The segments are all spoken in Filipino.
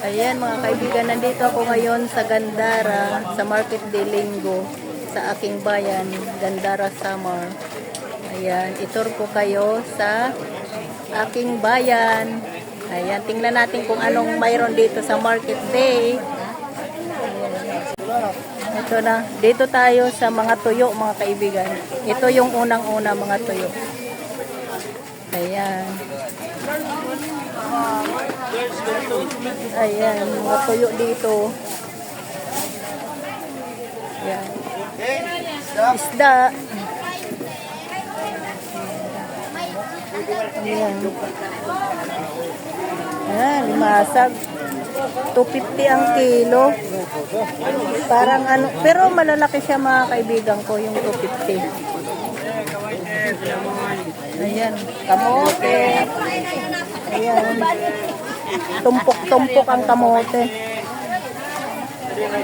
Ayan mga kaibigan, nandito ako ngayon sa Gandara, sa Market de Linggo, sa aking bayan, Gandara Samar. Ayan, itur ko kayo sa aking bayan. Ayan, tingnan natin kung anong mayroon dito sa Market Day. Ito na, dito tayo sa mga tuyo mga kaibigan. Ito yung unang-una mga tuyo. Ayan. Ayan, mga tuyo dito. Ayan. Isda. Ayan. Ayan, limasag. 250 ang kilo. Parang ano, pero malalaki siya mga kaibigan ko, yung 250. Ayan, kamote. Ayan. Tumpok-tumpok ang kamote.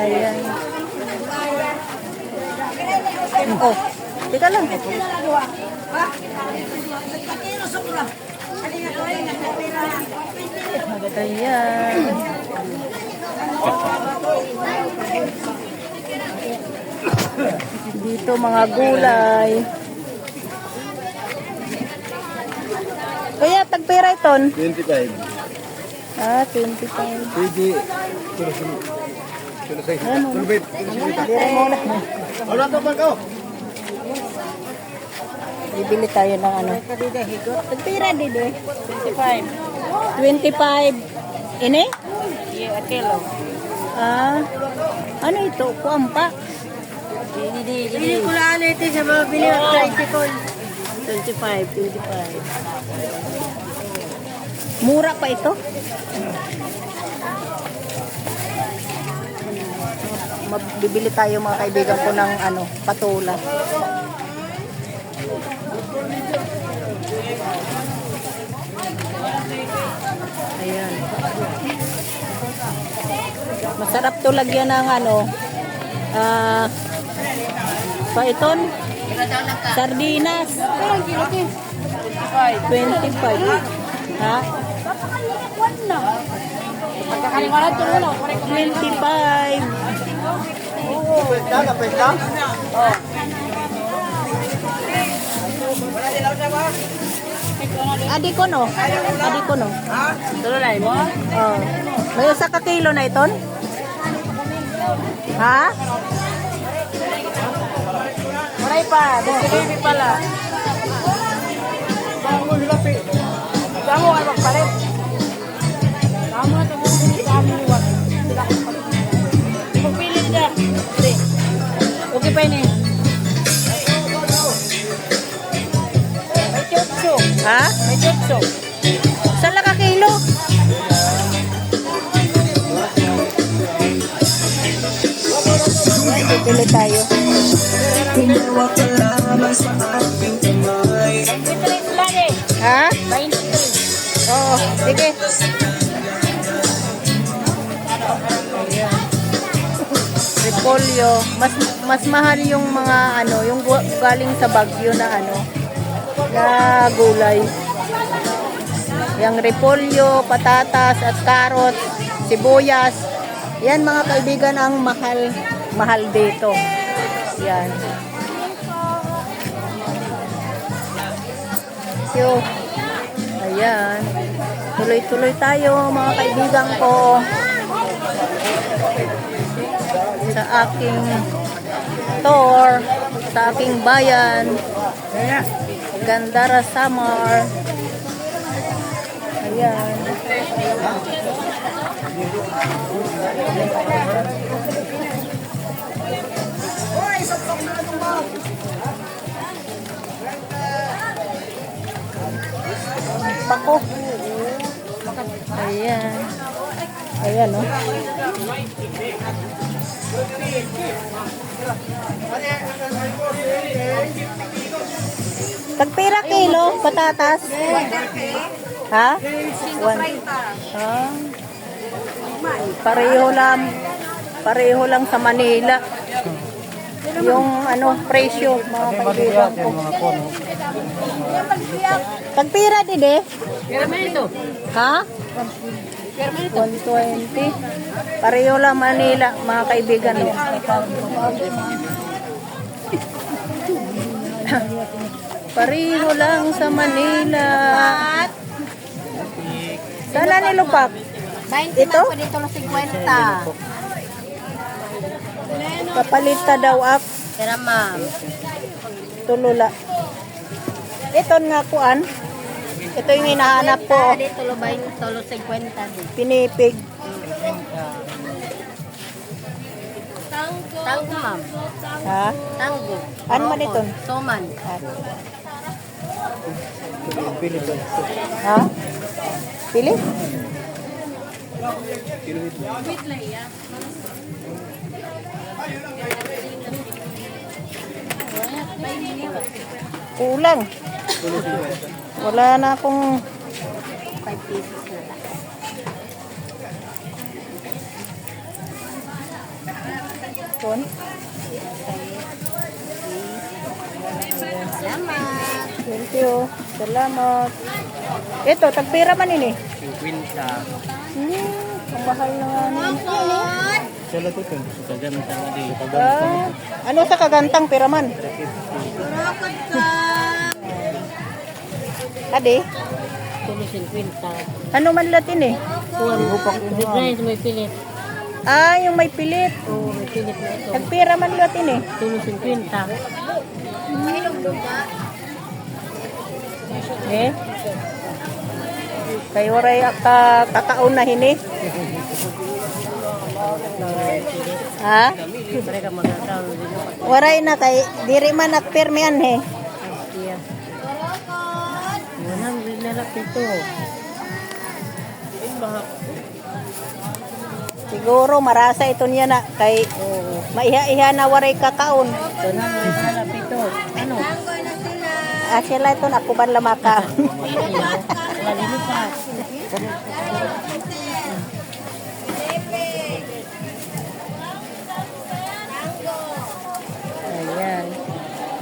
Ayan. Oh, tika lang. Ayan. Dito mga gulay. Kuya, tagpira iton. 25. Ah, 25. Pwede. Tulo sulo. Tulo. Ano? Wala to pa ko. Bibili tayo ng ano. Tagpira dide. 25. 25. Ini? Yeah, kilo. Ah, ano ito? Kuampa. Hindi, hindi. Hindi ko lang ito sa mga bili ng tricycle. 25, 25. Mura pa ito? Mabibili tayo mga kaibigan ko ng ano, patula. Ayan. Masarap to lagyan ng ano, ah, paiton, sardinas. 25. Ha? Pagkakalimutan ito muna. 25. Pesta ka pesta. Adi ko no? Adi ko no? Tuloy mo? Oh. May isa ka kilo na iton? Ha? Maray pa. Baby pala. Bango hilapi. Kamu ay magpalit. Kamu na tumulong sa amin iwan. Sila ko palit. Hindi. Okay pa ini. May chotso. Ha? May chotso. Saan ka kilo? Bibili tayo. Ha? 23. Oo, sige. Repolyo. Mas mas mahal yung mga ano, yung galing sa Bagyo na ano, na gulay. Yung repolyo, patatas at carrot, sibuyas. Yan mga kaibigan ang mahal mahal dito. Yan. So, ayan. Tuloy-tuloy tayo mga kaibigan ko sa aking tour, sa aking bayan, Gandara Samar. Ayan. Pako. Ayan. Ayan, oh. Tagpira kilo, patatas. Ha? One. Ah. Pareho lang. Pareho lang sa Manila. Yung ano, presyo, mga kaibigan ko. Tagpira din eh. Mo ito. Ha? Pero ganito. 120. Pareho lang Manila, mga kaibigan. oh. Pareho lang sa Manila. Sala ni Lupak? 20 Ito? man po dito ng 50. Kapalita daw ak. Pero ma'am. Tulula. Ito nga kuan. Ito yung hinahanap ko. Dito lo 20, tolo 50 din. Pinipig. Tango ma'am. Ha? Tango. Ano man ito? Soman. Pilit doon. Ha? Pili? Kulang. Wala na akong 5 pieces na lang. kon. Salamat. Thank you. Salamat. Ito, tagpira man ini. 50. Hmm, ang mahal na nga nito. Sala to ito. Sa sa di. Ah, ano sa kagantang piraman? Ade, Tolo 50. ano man latin eh? Kuwan. Sa may pilit. Ah, yung may pilit. Oo, may pilit na ito. Tagpira man latin eh. Tolo 50. Eh? Kay waray ka kakaon na hini. Ha? Waray na kay diri man nakpirmian he. Iya. 100 na lang ito. Siguro marasa ito niya na kay maiha-iha na waray kakaon. 100 na lang ito. Ano? Ah, sila ito nakuban lamaka.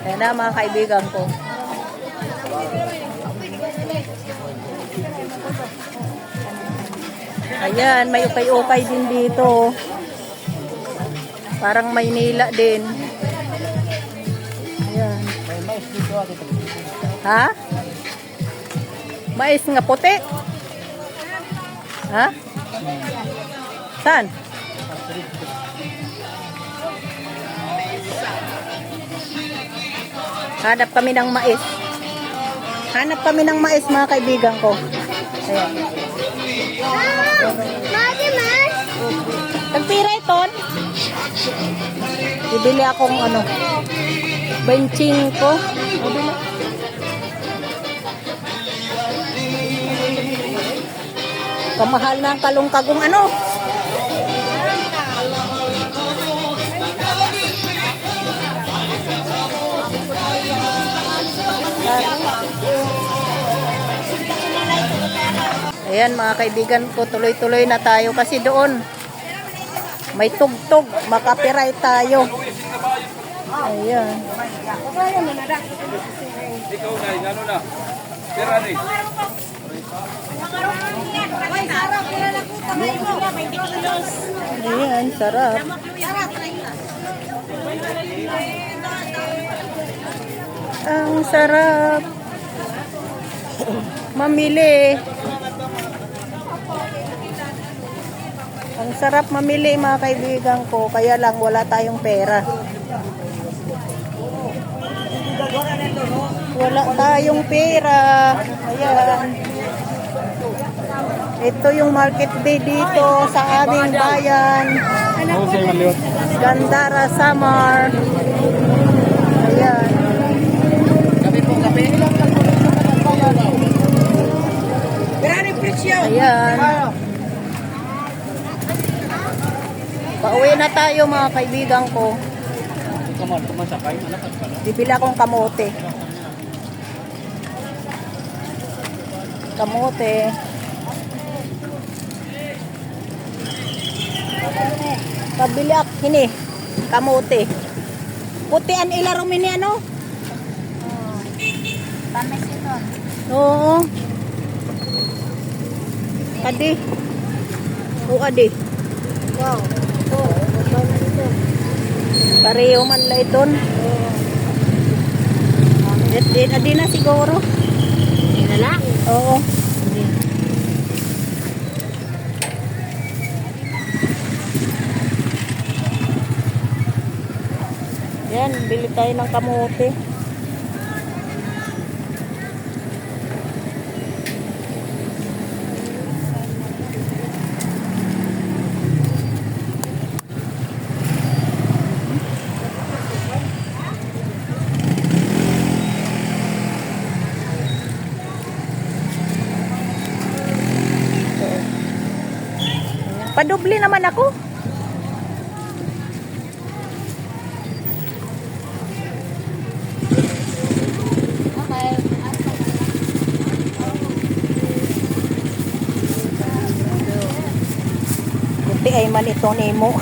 Ayan na mga kaibigan ko. Ayan, may ukay-ukay din dito. Parang Maynila din. Ayan. May mais dito. Ha? Mais nga puti? Ha? Saan? Hanap kami ng mais. Hanap kami ng mais mga kaibigan ko. Ayan. Tagpira iton. Bibili akong ano. Benching ko. Bibili. Kamahal na ang kalungkagong ano. Ayan mga kaibigan ko, tuloy-tuloy na tayo kasi doon may tugtog, makapiray tayo. Ayan. Ikaw na, ano na. Pera ni. Ayan, sarap. Ang sarap. Mamili. Ang sarap mamili mga kaibigan ko, kaya lang wala tayong pera. Wala tayong pera. Ayan. Ito yung market day dito sa aming bayan. Gandara Samar. Ayan. Ayan. Pauwi na tayo mga kaibigan ko. Bibili akong kamote. Kamote. Pabili ako kini. Kamote. Puti an ilaro mini ano? Tamis ito. Oo. Kadi. Uad eh. Wow. Ito. Ito na ito. Pareho man la iton. Di, di, di na siguro. Hindi na lang. Oo. Yan, bili tayo ng kamote. Padubli naman ako. Buti ay man ito nemo.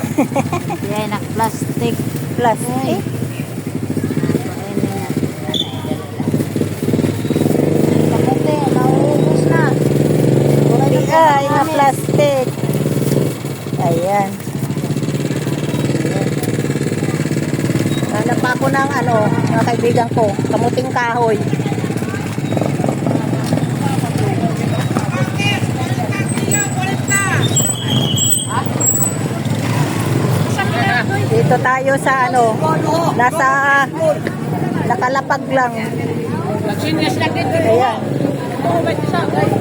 Yan, nak-plastic. Plastic. Buti ay na plastic. Ayan. Hanap ako ng ano, mga kaibigan ko, kamuting kahoy. Dito tayo sa ano, nasa nakalapag lang. Ayan,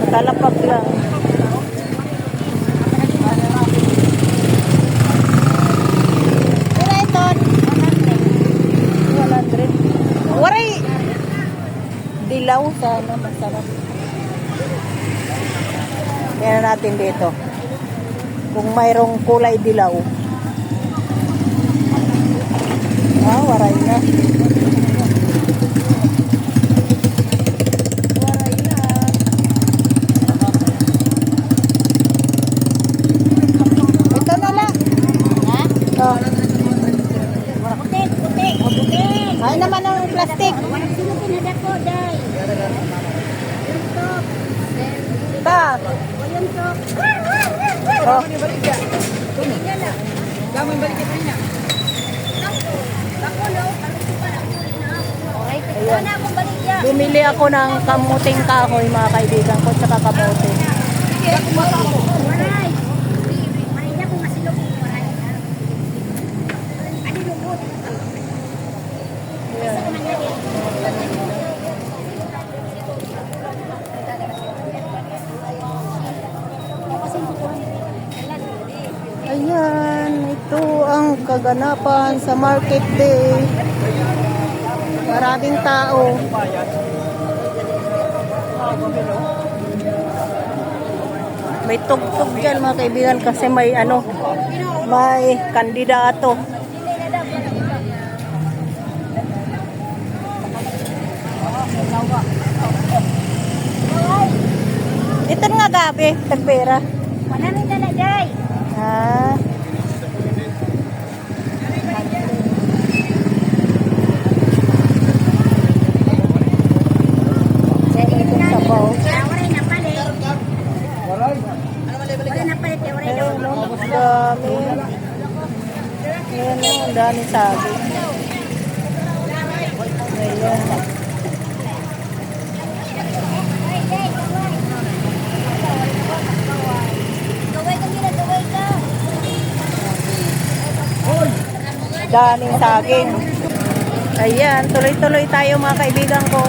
nakalapag lang. Pero ito, 100. Waray! Dilaw sana, masarap. Yan natin dito. Kung mayroong kulay dilaw. Ah, waray na. Waray na. Ito na lang. Ha? Oh. Putik, putik. O, putik. Plastic. Walang sino pinadako, day. Yuntok. Ta. O, yuntok. Oh. Okay, Ayan. na. Bumili ako ng kamuting kahoy mga kaibigan ko sa kamote. Waray. Waray niya kung masilog. Waray. Ano lubot? Ayan. Ayan, ito ang kaganapan sa market day. Maraming tao. May tugtog dyan mga kaibigan kasi may ano, may kandidato. Ito nga gabi, tagpera. Wala rin dala, day. Ah. Ito sabaw. Waray na palit. Waray. Waray na palit. Waray na Ayun, no, mas dami. Ayan, no, ang dami sabi. Ka. Daming saging. Ayan, tuloy-tuloy tayo mga kaibigan ko.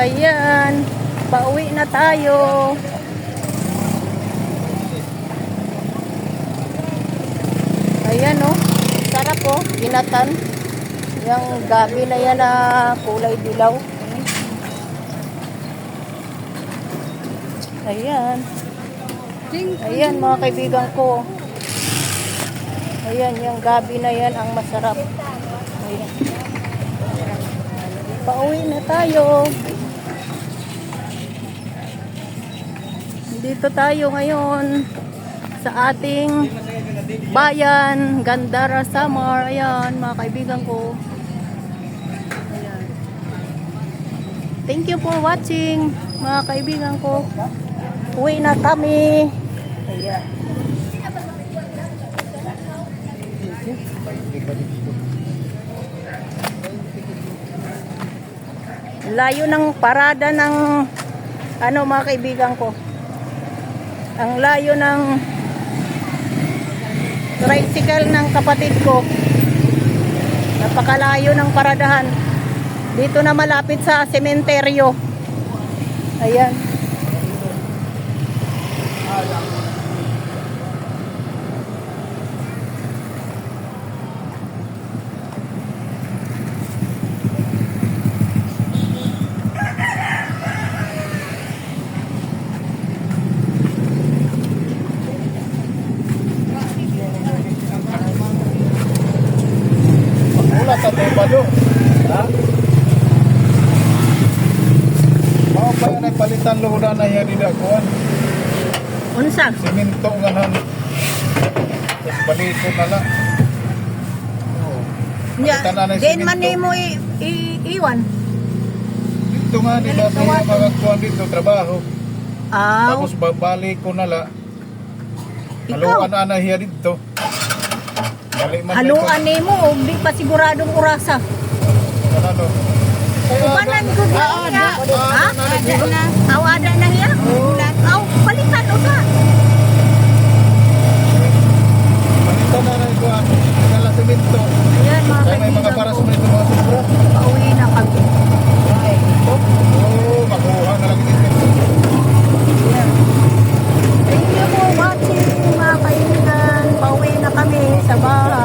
Ayan, pauwi na tayo. Ayan oh, sarap oh, ginatan. Yung gabi na yan na kulay dilaw. Ayan. Ayan mga kaibigan ko. Ayan, yung gabi na yan ang masarap. Ayan. Pauwi na tayo. Dito tayo ngayon sa ating bayan, Gandara Samar. Ayan, mga kaibigan ko. Ayan. Thank you for watching, mga kaibigan ko. Uwi na kami. Ayan. Layo ng parada ng ano mga kaibigan ko. Ang layo ng tricycle ng kapatid ko. Napakalayo ng paradahan. Dito na malapit sa sementeryo. Ayan. Wala ka tayo ba do? Ha? Mao pa yan ay palitan luda na yan nila kuhan. Unsa? Siminto nga nan. Tapos baliko na la. Nya, Palitan na din man nimo i- i- iwan. Dito nga nila sa mga kuhan dito trabaho. Aw. Tapos babalik ko na la. Ikaw. Haluan na na hiya dito. Haluan nimo og di pa siguradong orasa. Ubanan ko di niya. Ha? Ada na. Aw ada na niya. Aw palitan usa. Palitan na na kuhan. Kala siminto. Ayan mga Kaya may mga kaibigan para ko. sa mga sobra. Pauwi 什么了。